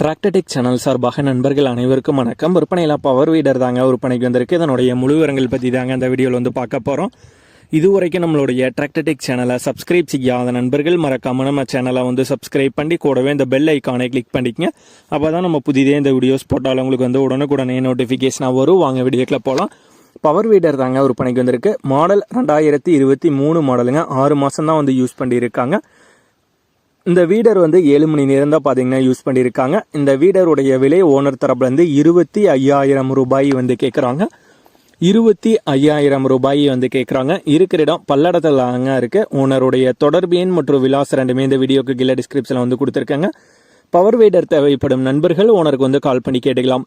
டிராக்டடிக் channel சார்பாக நண்பர்கள் அனைவருக்கும் வணக்கம். விற்பனையில் பவர் வீடர் தாங்க விற்பனைக்கு வந்திருக்கு. இதனுடைய முழு விவரங்கள் பற்றி தாங்க அந்த வீடியோவில் வந்து பார்க்க போகிறோம் இதுவரைக்கும் நம்மளுடைய டிராக்டடிக் சேனலை சப்ஸ்கிரைப் செய்யாத நண்பர்கள் மறக்காமல் நம்ம சேனலை வந்து சப்ஸ்கிரைப் பண்ணி கூடவே இந்த பெல் ஐக்கானை கிளிக் பண்ணிக்கங்க. அப்போ தான் நம்ம புதிதே இந்த வீடியோஸ் போட்டாலும் உங்களுக்கு வந்து உடனுக்குடனே நோட்டிஃபிகேஷனாக வரும். வாங்க வீடியோக்கில் போகலாம் பவர் வீடர் தாங்க விற்பனைக்கு வந்திருக்கு. மாடல் ரெண்டாயிரத்தி இருபத்தி மூணு மாடலுங்க ஆறு மாதம் தான் வந்து யூஸ் பண்ணியிருக்காங்க. இந்த வீடர் வந்து ஏழு மணி நேரம் தான் பார்த்தீங்கன்னா யூஸ் பண்ணியிருக்காங்க. இந்த வீடருடைய விலை ஓனர் தரப்புலேருந்து இருபத்தி ஐயாயிரம் ரூபாய் வந்து கேட்குறாங்க இருபத்தி ஐயாயிரம் ரூபாய் வந்து கேட்குறாங்க இருக்கிற இடம் பல்லடத்தில் தாங்க இருக்குது ஓனருடைய தொடர்பு எண் மற்றும் விலாசம் ரெண்டுமே இந்த வீடியோக்கு கீழே டிஸ்கிரிப்ஷனில் வந்து கொடுத்துருக்காங்க. பவர் வீடர் தேவைப்படும் நண்பர்கள் ஓனருக்கு வந்து கால் பண்ணி கேட்டுக்கலாம்.